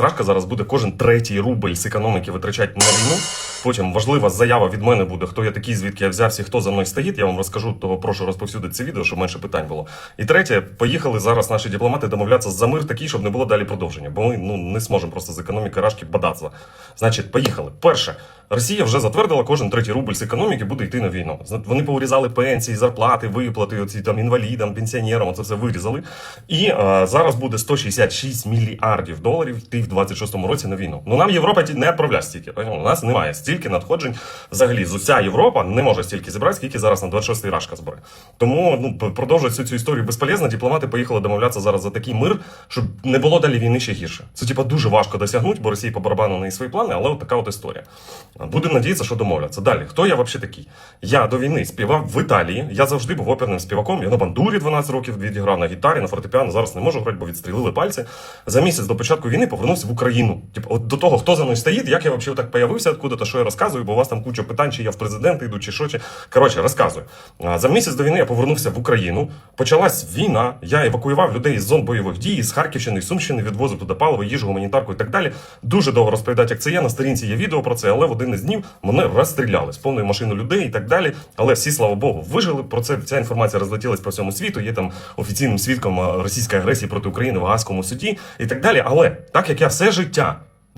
Рашка зараз буде кожен третій рубль з економіки витрачати на війну. Потім важлива заява від мене буде, хто я такий, звідки я взявся, хто за мною стоїть. Я вам розкажу, того прошу розповсюдити це відео, щоб менше питань було. І третє, поїхали зараз наші дипломати домовлятися за мир такий, щоб не було далі продовження, бо ми ну не зможемо просто з економіки Рашки бадатися. Значить, поїхали. Перше, Росія вже затвердила, кожен третій рубль з економіки буде йти на війну. Вони поурізали пенсії, зарплати, виплати, оці там інвалідам, пенсіонерам, це все вирізали. І е, зараз буде 166 мільярдів доларів йти в 26-му році на війну. Ну нам Європа не відправляє стільки. У нас немає стільки надходжень. Взагалі, з уся Європа не може стільки зібрати, скільки зараз на 26-й рашка збере. Тому ну п- продовжувати всю цю історію безполезно. Дипломати поїхали домовлятися зараз за такий мир, щоб не було далі війни ще гірше. Це типа дуже важко досягнути, бо Росії по барабану на свої плани, але от така от історія. Будемо надіятися, що домовляться. Далі, хто я взагалі такий? Я до війни співав в Італії. Я завжди був оперним співаком. Я на бандурі 12 років відіграв на гітарі, на фортепіано. Зараз не можу грати, бо відстрілили пальці. За місяць до початку війни повернувся в Україну. Типу, от до того, хто за мною стоїть, як я взагалі так появився, откуда-то, що я розказую, бо у вас там куча питань, чи я в президенти йду, чи що, чи коротше, розказую. За місяць до війни я повернувся в Україну. Почалась війна. Я евакуював людей з зон бойових дій, з Харківщини, Сумщини, відвозив туди паливо, їжу, гуманітарку і так далі. Дуже довго розповідати, як це є. На сторінці є відео про це, але в один із днів мене розстріляли з повною машиною людей і так далі. Але всі, слава Богу, вижили. Про це ця інформація розлетілась по всьому світу. Є там офіційним свідком російської агресії проти України в Гаазькому суді і так далі. Але так як я все життя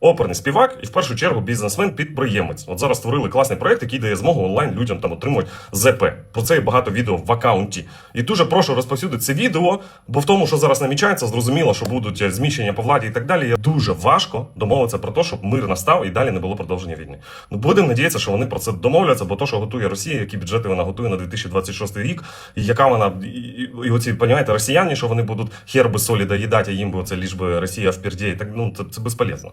оперний співак і в першу чергу бізнесмен-підприємець. От зараз створили класний проект, який дає змогу онлайн людям там отримувати ЗП. Про це є багато відео в аккаунті. І дуже прошу розповсюдити це відео, бо в тому, що зараз намічається, зрозуміло, що будуть е, зміщення по владі і так далі. Дуже важко домовитися про те, щоб мир настав і далі не було продовження війни. Ну будемо надіятися, що вони про це домовляться, бо то, що готує Росія, які бюджети вона готує на 2026 рік, і яка вона і, і, і оці, понімаєте, росіяни, що вони будуть хер без солі доїдати, а їм би це ліж би Росія вперді, і так ну це, це безполезно.